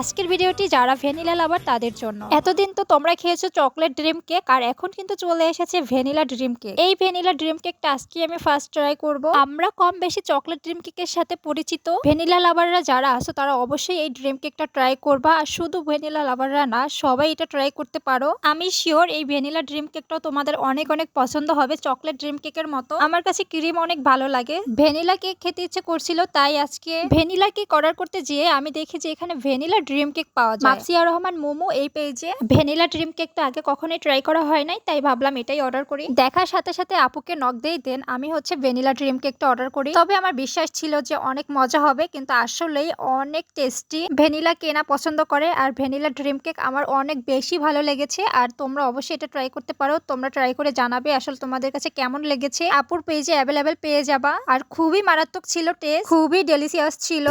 আজকের ভিডিওটি যারা ভ্যানিলা লাভার তাদের জন্য। এতদিন তো তোমরা খেয়েছো চকলেট ড্রিম কেক, আর এখন কিন্তু চলে এসেছে ভ্যানিলা ড্রিম কেক। এই ভ্যানিলা ড্রিম কেকটা আজকে আমি ফার্স্ট ট্রাই করব। আমরা কম বেশি চকলেট ড্রিম কেকের সাথে পরিচিত। ভ্যানিলা লাভাররা যারা আছো তারা অবশ্যই এই ড্রিম কেকটা ট্রাই করবা, আর শুধু ভ্যানিলা লাভাররা না, সবাই এটা ট্রাই করতে পারো। আমি শিওর এই ভ্যানিলা ড্রিম কেকটাও তোমাদের অনেক অনেক পছন্দ হবে চকলেট ড্রিম কেকের মতো। আমার কাছে ক্রিম অনেক ভালো লাগে। ভ্যানিলা কেক খেতে ইচ্ছে করছিল, তাই আজকে ভ্যানিলা কেক অর্ডার করতে যেয়ে আমি দেখি যে এখানে ভ্যানিলা ড্রিম কেক পাওয়া যায়। মাপসিয়া রহমান মোমো এই পেজে ভ্যানিলা ড্রিম কেকটা আগে কখনোই ট্রাই করা হয় নাই তাই ভাবলাম এটাই অর্ডার করি। দেখার সাথে সাথে আপুকে নক দেই দেন আমি হচ্ছে ভ্যানিলা ড্রিম কেকটা অর্ডার করি। তবে আমার বিশ্বাস ছিল যে অনেক মজা হবে কিন্তু আসলেই অনেক টেস্টি ভ্যানিলা কেনা পছন্দ করে আর ভ্যানিলা ড্রিম কেক আমার অনেক বেশি ভালো লেগেছে আর তোমরা অবশ্যই এটা ট্রাই করতে পারো তোমরা ট্রাই করে জানাবে আসলে তোমাদের কাছে কেমন লেগেছে। আপুর পেজে অ্যাভেলেবেল পেয়ে যাবা আর খুবই মারাত্মক ছিল টেস্ট খুবই ডেলিসিয়াস ছিল।